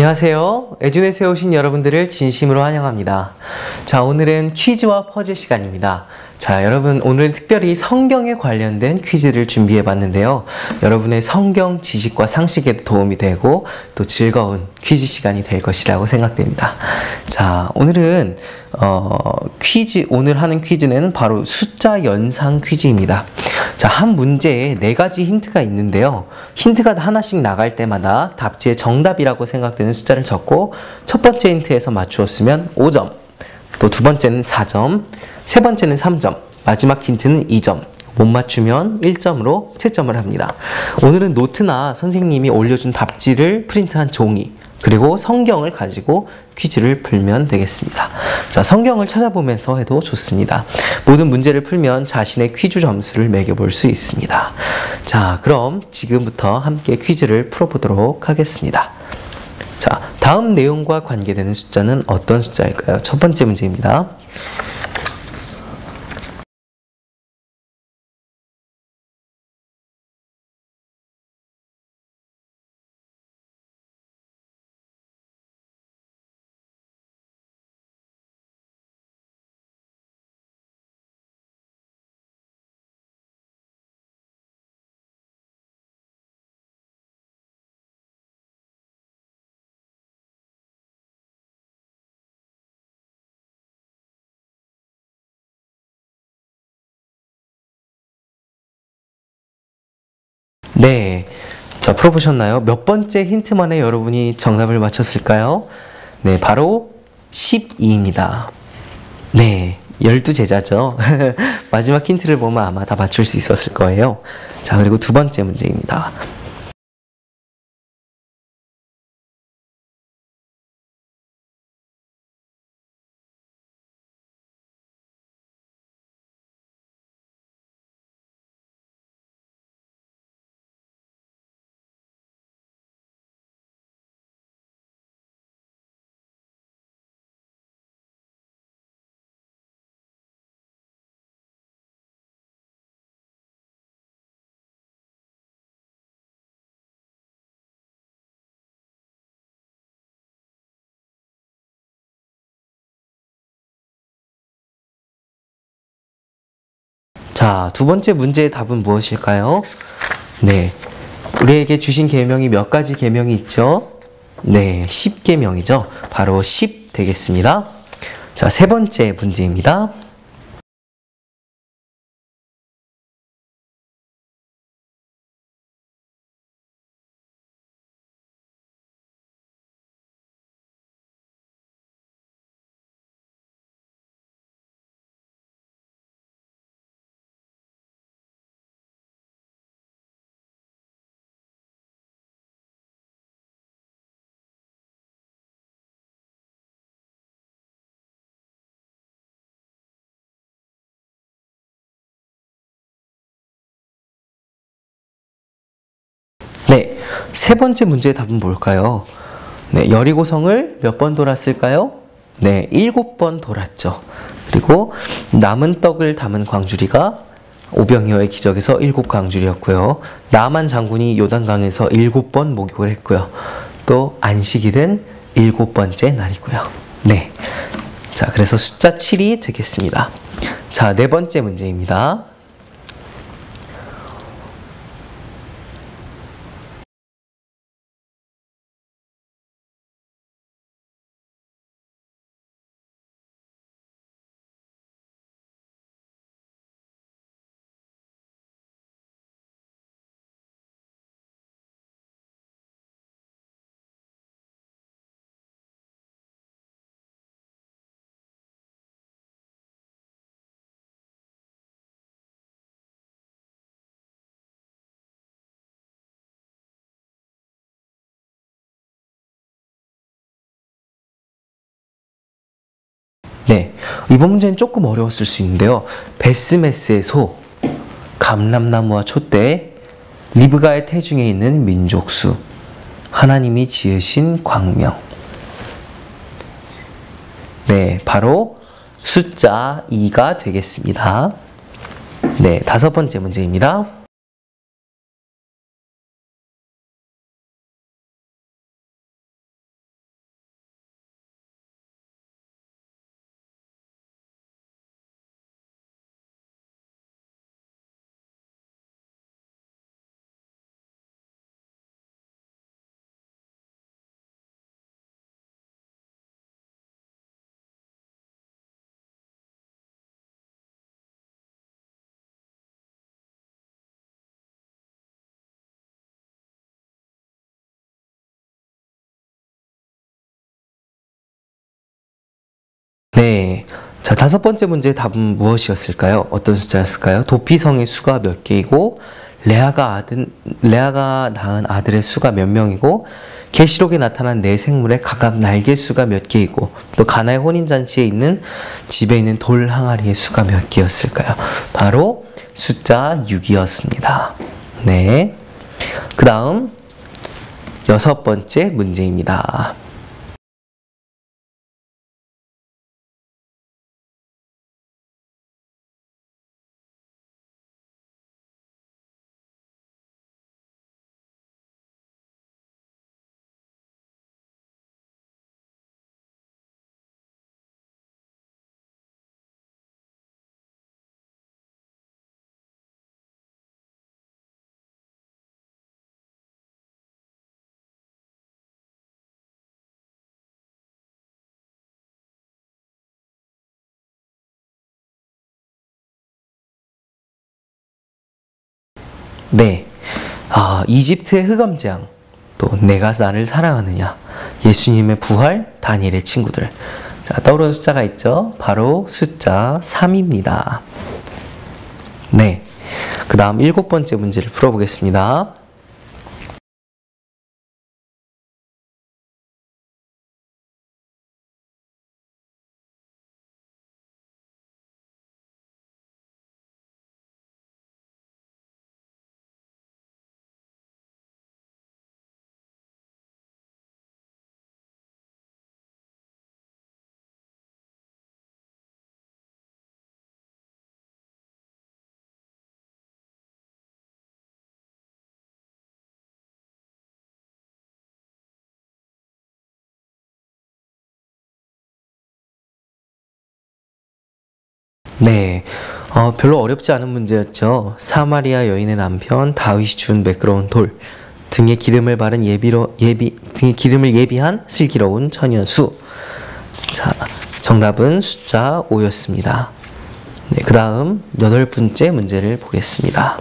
안녕하세요. 에듀넷에 오신 여러분들을 진심으로 환영합니다. 자, 오늘은 퀴즈와 퍼즐 시간입니다. 자, 여러분, 오늘 특별히 성경에 관련된 퀴즈를 준비해 봤는데요. 여러분의 성경 지식과 상식에도 도움이 되고 또 즐거운 퀴즈 시간이 될 것이라고 생각됩니다. 자, 오늘은 어, 퀴즈, 오늘 하는 퀴즈는 바로 숫자 연상 퀴즈입니다. 자, 한 문제에 네 가지 힌트가 있는데요. 힌트가 하나씩 나갈 때마다 답지의 정답이라고 생각되는 숫자를 적고 첫 번째 힌트에서 맞추었으면 5점, 또 두 번째는 4점, 세 번째는 3점, 마지막 힌트는 2점. 못 맞추면 1점으로 채점을 합니다. 오늘은 노트나 선생님이 올려준 답지를 프린트한 종이 그리고 성경을 가지고 퀴즈를 풀면 되겠습니다. 자, 성경을 찾아보면서 해도 좋습니다. 모든 문제를 풀면 자신의 퀴즈 점수를 매겨볼 수 있습니다. 자, 그럼 지금부터 함께 퀴즈를 풀어보도록 하겠습니다. 자, 다음 내용과 관계되는 숫자는 어떤 숫자일까요? 첫 번째 문제입니다. 네. 자, 풀어보셨나요? 몇 번째 힌트 만에 여러분이 정답을 맞췄을까요? 네, 바로 12입니다. 네, 12제자죠. 마지막 힌트를 보면 아마 다 맞출 수 있었을 거예요. 자, 그리고 두 번째 문제입니다. 자, 두 번째 문제의 답은 무엇일까요? 네. 우리에게 주신 계명이 몇 가지 계명이 있죠? 네, 10계명이죠. 바로 10 되겠습니다. 자, 세 번째 문제입니다. 세 번째 문제의 답은 뭘까요? 네, 여리고성을 몇 번 돌았을까요? 네, 일곱 번 돌았죠. 그리고 남은 떡을 담은 광주리가 오병이어의 기적에서 일곱 광주리였고요. 남한 장군이 요단강에서 일곱 번 목욕을 했고요. 또 안식일은 일곱 번째 날이고요. 네. 자, 그래서 숫자 7이 되겠습니다. 자, 네 번째 문제입니다. 네, 이번 문제는 조금 어려웠을 수 있는데요. 베스메스의 소, 감람나무와 촛대, 리브가의 태중에 있는 민족수, 하나님이 지으신 광명. 네, 바로 숫자 2가 되겠습니다. 네, 다섯 번째 문제입니다. 네. 자, 다섯 번째 문제의 답은 무엇이었을까요? 어떤 숫자였을까요? 도피성의 수가 몇 개이고, 레아가 아들, 레아가 낳은 아들의 수가 몇 명이고, 계시록에 나타난 네 생물의 각각 날개 수가 몇 개이고, 또 가나의 혼인잔치에 있는 집에 있는 돌 항아리의 수가 몇 개였을까요? 바로 숫자 6이었습니다. 네. 그 다음, 여섯 번째 문제입니다. 네. 아, 이집트의 흑암재앙, 또 내가 나를 사랑하느냐, 예수님의 부활, 다니엘의 친구들. 자, 떠오르는 숫자가 있죠? 바로 숫자 3입니다. 네. 그 다음 일곱 번째 문제를 풀어보겠습니다. 네. 어, 별로 어렵지 않은 문제였죠. 사마리아 여인의 남편 다윗이 준 매끄러운 돌 등에 기름을 바른 예비로 예비 등에 기름을 예비한 슬기로운 처녀수. 자, 정답은 숫자 5였습니다. 네, 그다음 여덟 번째 문제를 보겠습니다.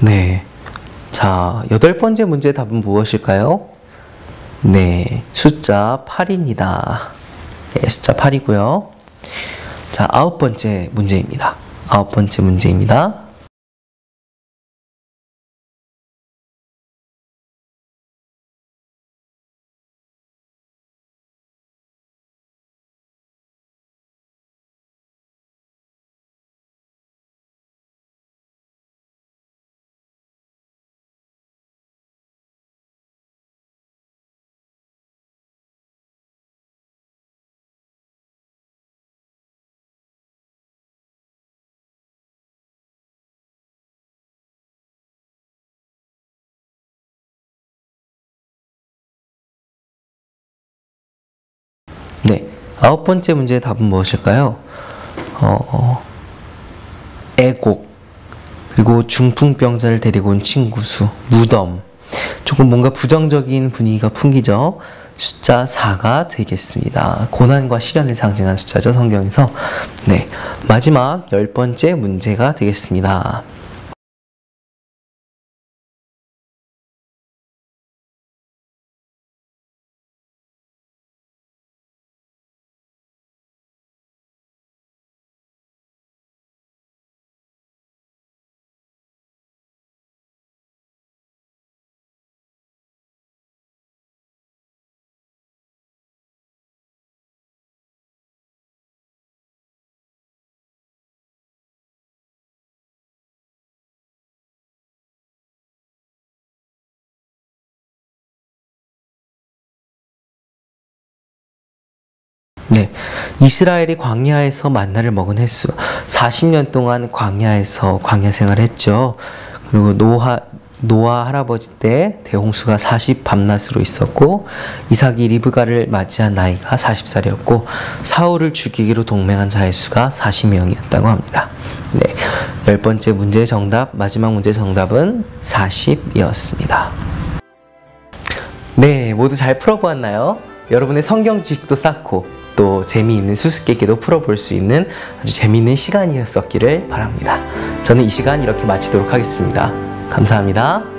네. 자, 여덟 번째 문제 답은 무엇일까요? 네. 숫자 8입니다. 네, 숫자 8이고요. 자, 아홉 번째 문제입니다. 아홉 번째 문제입니다. 아홉 번째 문제의 답은 무엇일까요? 어, 애곡, 그리고 중풍병자를 데리고 온 친구 수, 무덤. 조금 뭔가 부정적인 분위기가 풍기죠? 숫자 4가 되겠습니다. 고난과 시련을 상징한 숫자죠, 성경에서. 네. 마지막 열 번째 문제가 되겠습니다. 네. 이스라엘이 광야에서 만나를 먹은 횟수 40년 동안 광야에서 광야 생활을 했죠. 그리고 노하 노아 할아버지 때 대홍수가 40 밤낮으로 있었고 이삭이 리브가를 맞이한 나이가 40살이었고 사울을 죽이기로 동맹한 자의 수가 40명이었다고 합니다. 네. 열 번째 문제 정답, 마지막 문제 정답은 40이었습니다. 네, 모두 잘 풀어보았나요? 여러분의 성경 지식도 쌓고 또 재미있는 수수께끼도 풀어볼 수 있는 아주 재미있는 시간이었었기를 바랍니다. 저는 이 시간 이렇게 마치도록 하겠습니다. 감사합니다.